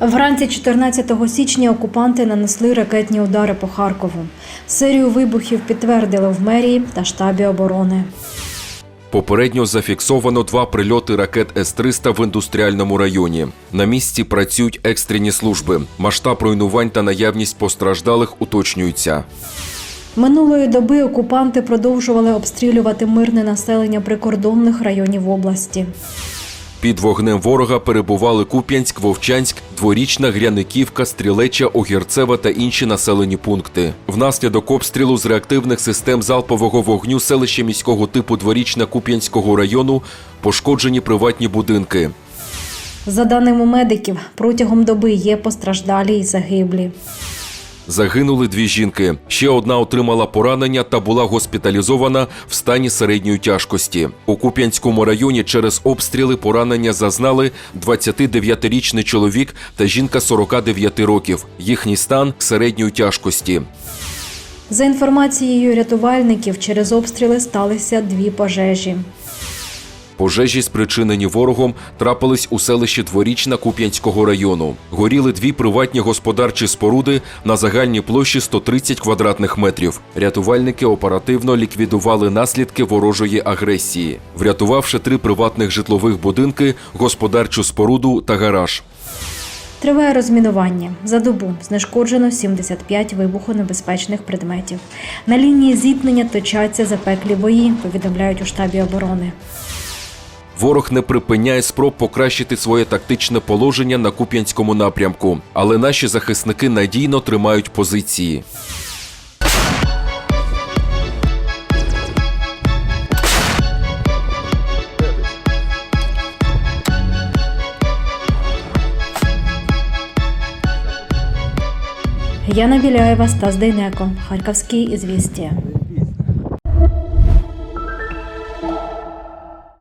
Вранці 14 січня окупанти нанесли ракетні удари по Харкову. Серію вибухів підтвердили в мерії та штабі оборони. Попередньо зафіксовано два прильоти ракет С-300 в індустріальному районі. На місці працюють екстрені служби. Масштаб руйнувань та наявність постраждалих уточнюються. Минулої доби окупанти продовжували обстрілювати мирне населення прикордонних районів області. Під вогнем ворога перебували Куп'янськ, Вовчанськ, Дворічна, Гряниківка, Стрілеча, Огірцева та інші населені пункти. Внаслідок обстрілу з реактивних систем залпового вогню селище міського типу Дворічна Куп'янського району пошкоджені приватні будинки. За даними медиків, протягом доби є постраждалі і загиблі. Загинули дві жінки. Ще одна отримала поранення та була госпіталізована в стані середньої тяжкості. У Куп'янському районі через обстріли поранення зазнали 29-річний чоловік та жінка 49 років. Їхній стан середньої тяжкості. За інформацією рятувальників, через обстріли сталися дві пожежі. Пожежі, спричинені ворогом, трапились у селищі Дворічна Куп'янського району. Горіли дві приватні господарчі споруди на загальній площі 130 квадратних метрів. Рятувальники оперативно ліквідували наслідки ворожої агресії, врятувавши три приватних житлових будинки, господарчу споруду та гараж. Триває розмінування. За добу знешкоджено 75 вибухонебезпечних предметів. На лінії зіткнення точаться запеклі бої, повідомляють у штабі оборони. Ворог не припиняє спроб покращити своє тактичне положення на Куп'янському напрямку, але наші захисники надійно тримають позиції. Яна Біляєва, Стас Дейнеко, Харківські ізвістія.